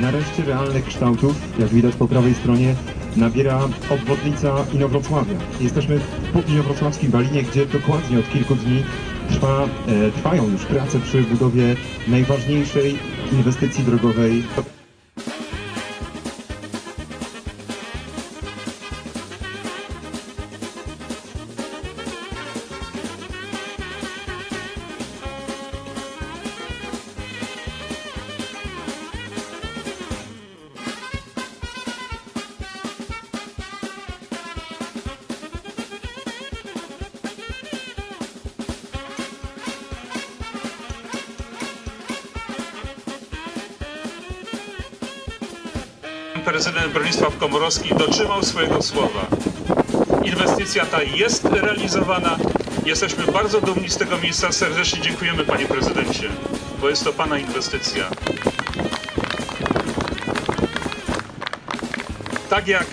Nareszcie realnych kształtów, jak widać po prawej stronie, nabiera obwodnica Inowrocławia. Jesteśmy po Inowrocławskim Balinie, gdzie dokładnie od kilku dni trwa, e, trwają już prace przy budowie najważniejszej inwestycji drogowej Prezydent Bronisław Komorowski dotrzymał swojego słowa. Inwestycja ta jest realizowana. Jesteśmy bardzo dumni z tego miejsca. Serdecznie dziękujemy panie prezydencie, bo jest to pana inwestycja. Tak jak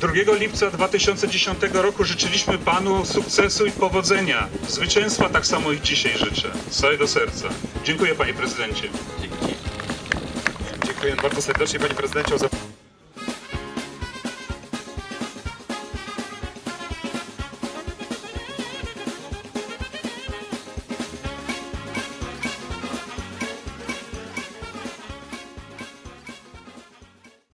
2 lipca 2010 roku życzyliśmy panu sukcesu i powodzenia, zwycięstwa, tak samo i dzisiaj życzę. Z całego serca. Dziękuję panie prezydencie. Dziękuję bardzo serdecznie Panie Prezydencie.